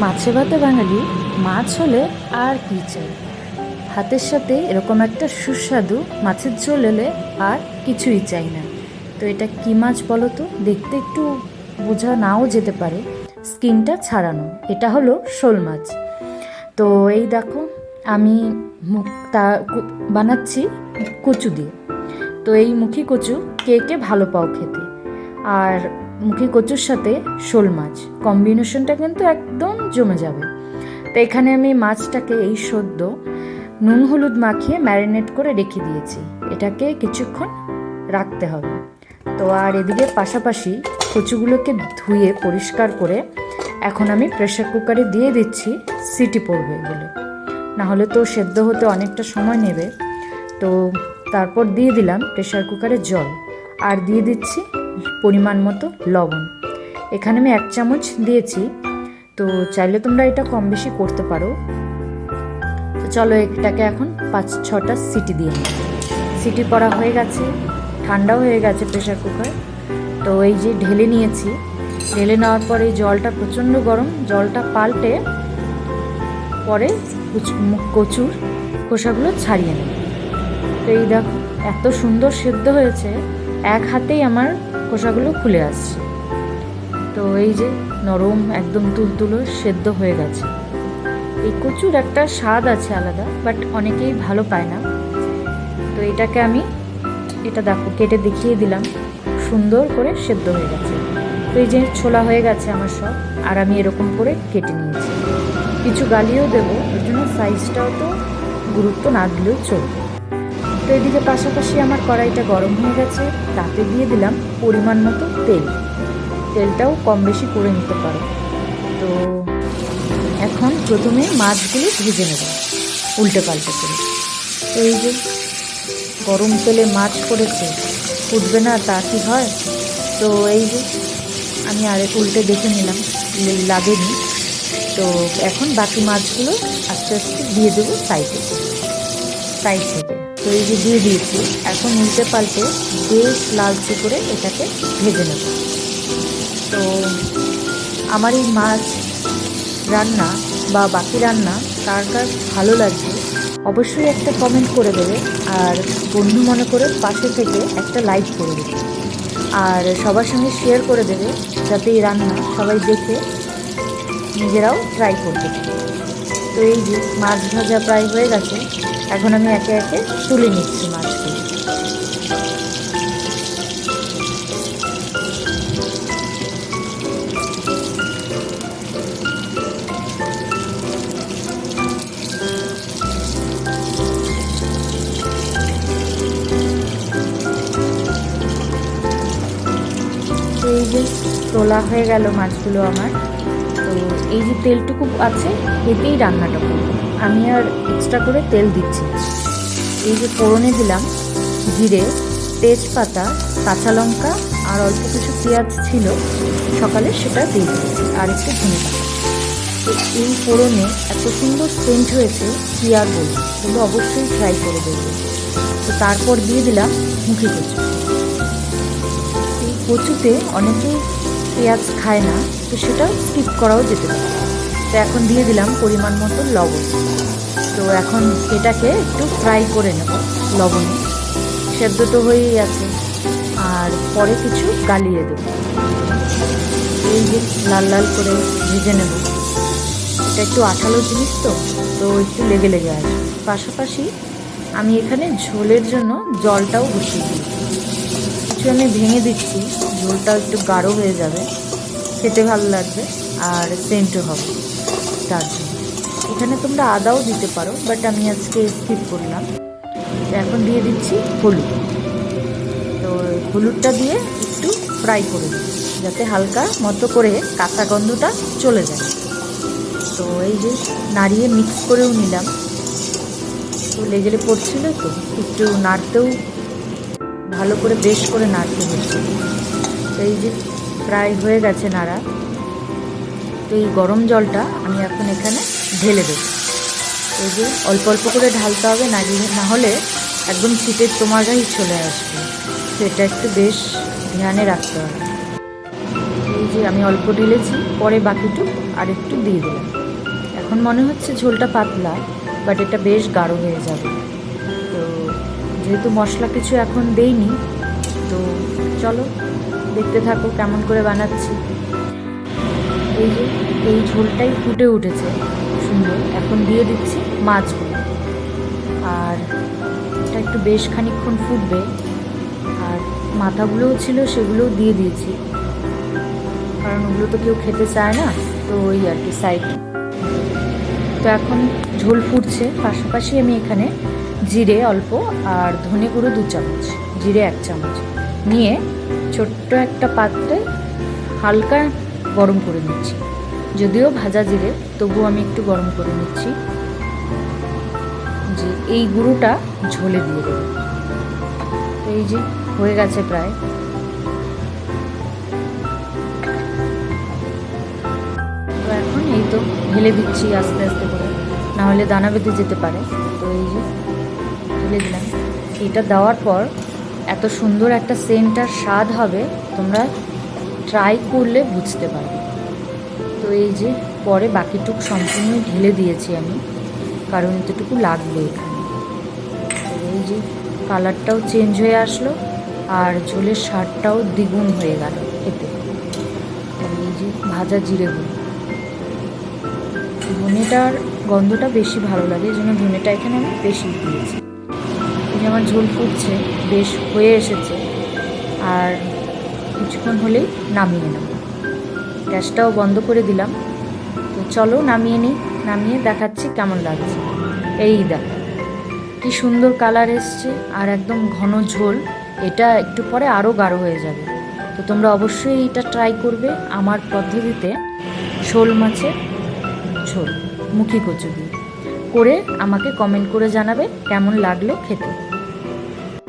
মাছে ভাতে বাঙালি, মাছ হলে আর কি চাই? হাতের সাথে এরকম একটা সুস্বাদু মাছের ঝোল এলে আর কিছুই চাই না। তো এটা কি মাছ বলো তো? দেখতে একটু বোঝা নাও যেতে পারে। স্কিনটা ছাড়ানো, এটা হলো শোল মাছ। তো এই দেখো, আমি মুখ, তা বানাচ্ছি কচু দিয়ে। তো এই মুখি কচু কে কে ভালো পাও খেতে? আর মুখি কচুর সাথে শোল মাছ। কম্বিনেশনটা কিন্তু একদম জমে যাবে। তো এখানে আমি মাছটাকে এই সদ্য নুন হলুদ মাখিয়ে ম্যারিনেট করে রেখে দিয়েছি। এটাকে কিছুক্ষণ রাখতে হবে। তো আর এদিকে পাশাপাশি কচুগুলোকে ধুয়ে পরিষ্কার করে এখন আমি প্রেশার কুকারে দিয়ে দিচ্ছি সিটি পড়বে বলে না হলে তো সেদ্ধ হতে অনেকটা সময় নেবে। তো তারপর দিয়ে দিলাম প্রেশার কুকারে জল। আর দিয়ে দিচ্ছি পরিমাণ মতো লবণ। এখানে আমি এক চামচ দিয়েছি। তো চাইলে তোমরা এটা কম বেশি করতে পারো। তো চলো এটাকে এখন পাঁচ ছটা সিটি দিয়ে নিই সিটি পড়া হয়ে গেছে, ঠান্ডাও হয়ে গেছে প্রেশার কুকার তো এই যে ঢেলে নিয়েছি, ঢেলে নেওয়ার পরে এই জলটা প্রচণ্ড গরম, জলটা পাল্টে পরে কুচ- কচুর খোসাগুলো ছাড়িয়ে নেব। তো এই দেখো, এত সুন্দর সেদ্ধ হয়েছে। এক হাতেই আমার খোসাগুলো খুলে আসছে। তো এই যে নরম, একদম তুলতুলো, সেদ্ধ হয়ে গেছে। এই কচুর একটা স্বাদ আছে আলাদা, বাট অনেকেই ভালো পায় না। তো এটাকে আমি, এটা দেখো, কেটে দেখিয়ে দিলাম। সুন্দর করে সেদ্ধ হয়ে গেছে। তো এই যে ছোলা হয়ে গেছে আমার সব, আর আমি এরকম করে কেটে নিয়েছি। কিছু গালিও দেবো ওর জন্য সাইজটাও তো গুরুত্ব না দিলেও চলবে। এদিকে পাশাপাশি আমার কড়াইটা গরম হয়ে গেছে, তাতে দিয়ে দিলাম পরিমাণ মতো তেল। তেলটাও কম বেশি করে নিতে পারো। তো এখন প্রথমে মাছগুলো ভেজে নেব, উল্টে পাল্টে করে। তো এই যে গরম তেলে মাছ করেছে ফুটবে না তা কি হয়? তো এই যে আমি আরেক উল্টে দেখে নিলাম লাগেনি। তো এখন বাকি মাছগুলো আস্তে আস্তে দিয়ে দেবো সাইডে সাইড থেকে। তো এই যে দিয়ে দিয়েছি, এখন উল্টে পাল্টে বেশ লালচে করে এটাকে ভেজে নেব। তো আমার এই মাছ রান্না বা বাকি রান্না কার কার ভালো লাগবে অবশ্যই একটা কমেন্ট করে দেবে আর বন্ধু মনে করে পাশে থেকে একটা লাইক করে দেবে। আর সবার সঙ্গে শেয়ার করে দেবে যাতে এই রান্না সবাই দেখে নিজেরাও ট্রাই করতে তো এই যে মাছ ভাজা প্রায় হয়ে গেছে এখন আমি একে একে তুলে নিচ্ছি যে তোলা হয়ে গেল মাছগুলো আমার। তো এই যে তেলটুকু আছে, এতেই রান্নাটা করব। আমি আর এক্সট্রা করে তেল দিচ্ছি। এই যে ফোড়নে দিলাম জিরে, তেজপাতা, কাঁচা লঙ্কা আর অল্প কিছু পেঁয়াজ ছিল। সকালে সেটা দিয়ে দিয়েছি আর একটু ধনে তো এই ফোড়নে এত সুন্দর সেন্ট হয়েছে কি আর বলব? এগুলো অবশ্যই ট্রাই করে দেখবে। তো তারপর দিয়ে দিলাম মুখে কচু। এই কচুতে অনেকেই পেঁয়াজ খায় না, তো সেটা স্কিপ করাও যেতে পারে। তো এখন দিয়ে দিলাম পরিমাণ মতো লবণ। তো এখন এটাকে একটু ফ্রাই করে নেব লবণে। সেদ্ধ তো হয়েই আছে। আর পরে কিছু গালিয়ে দেবো। এই যে লাল লাল করে ভেজে নেব। এটা একটু আঠালো জিনিস তো তো একটু লেগে লেগে আসবে। পাশাপাশি আমি এখানে ঝোলের জন্য জলটাও বসিয়ে দিই কিছু আমি ভেঙে দিচ্ছি। ঝোলটাও একটু গাঢ় হয়ে যাবে। খেতে ভালো লাগবে আর সেন্টও হবে তার জন্য। এখানে তোমরা আদাও দিতে পারো বাট আমি আজকে স্কিপ করলাম। এখন দিয়ে দিচ্ছি হলুদ। তো হলুদটা দিয়ে একটু ফ্রাই করে দিই যাতে হালকা মতো করে কাঁচা গন্ধটা চলে যায়। তো এই যে নাড়িয়ে মিক্স করেও নিলাম। তো লেগেলে পড়ছিল তো, একটু নাড়তেও ভালো করে বেশ করে নাড়তে হচ্ছে এই যে প্রায় হয়ে গেছে নাড়া, তো এই গরম জলটা আমি এখন এখানে ঢেলে দেবো। এই যে অল্প অল্প করে ঢালতে হবে, না না হলে একদম শীতের তোমার গায়ে চলে আসবে। তো এটা একটু বেশ ধ্যানে রাখতে হবে। এই যে আমি অল্প ঢেলেছি, পরে বাকিটুক আর একটু দিয়ে দিলাম। এখন মনে হচ্ছে ঝোলটা পাতলা, বাট এটা বেশ গাঢ় হয়ে যাবে। তো যেহেতু মশলা কিছু এখন দেইনি, তো চলো দেখতে থাকো কেমন করে বানাচ্ছি। এই যে, এই ঝোলটাই ফুটে উঠেছে। সুন্দর, এখন দিয়ে দিচ্ছি মাছগুলো। আর এটা একটু বেশ খানিকক্ষণ ফুটবে। আর মাথাগুলোও ছিল, সেগুলোও দিয়ে দিয়েছি। কারণ ওগুলো তো কেউ খেতে চায় না, তো ওই আর কি সাইড তো এখন ঝোল ফুটছে। পাশাপাশি আমি এখানে জিরে অল্প আর ধনে গুঁড়ো দু চামচ, জিরে এক চামচ। নিয়ে ছোট্ট একটা পাত্রে হালকা গরম করে নিচ্ছি। যদিও ভাজা জিরে তবুও আমি একটু গরম করে নিচ্ছি। যে এই গুঁড়োটা ঝোলে দিয়ে দেবো। এই যে হয়ে গেছে প্রায়। এখন এই তো ঢেলে দিচ্ছি আস্তে আস্তে করে। না হলে দানা বেঁধে যেতে পারে। তো এই যে ঢেলে দিলাম। এটা দেওয়ার পর এত সুন্দর একটা সেন্টার স্বাদ হবে, তোমরা ট্রাই করলে বুঝতে পারবে তো এই যে, পরে বাকিটুক সম্পূর্ণ ঢেলে দিয়েছি আমি, কারণ এতটুকু লাগবে এখানে। এই যে কালারটাও চেঞ্জ হয়ে আসলো, আর ঝোলের স্বাদটাও দ্বিগুণ হয়ে গেল এতে তো এই যে, ভাজা জিরেগুলো ধনেটার গন্ধটা বেশি ভালো লাগে, এই জন্য ধনেটা এখানে আমি বেশি দিয়েছি। যে আমার ঝোল ফুটছে, বেশ হয়ে এসেছে। আর কিছুক্ষণ হলেই নামিয়ে নেব। গ্যাসটাও বন্ধ করে দিলাম। তো চলো নামিয়ে নিই, নামিয়ে দেখাচ্ছি কেমন লাগছে। এই দেখো, কি সুন্দর কালার এসছে আর একদম ঘন ঝোল। এটা একটু পরে আরও গাঢ় হয়ে যাবে। তো তোমরা অবশ্যই এটা ট্রাই করবে আমার পদ্ধতিতে শোল মাছের ঝোল, মুখি কচু দিয়ে। করে আমাকে কমেন্ট করে জানাবে কেমন লাগল খেতে।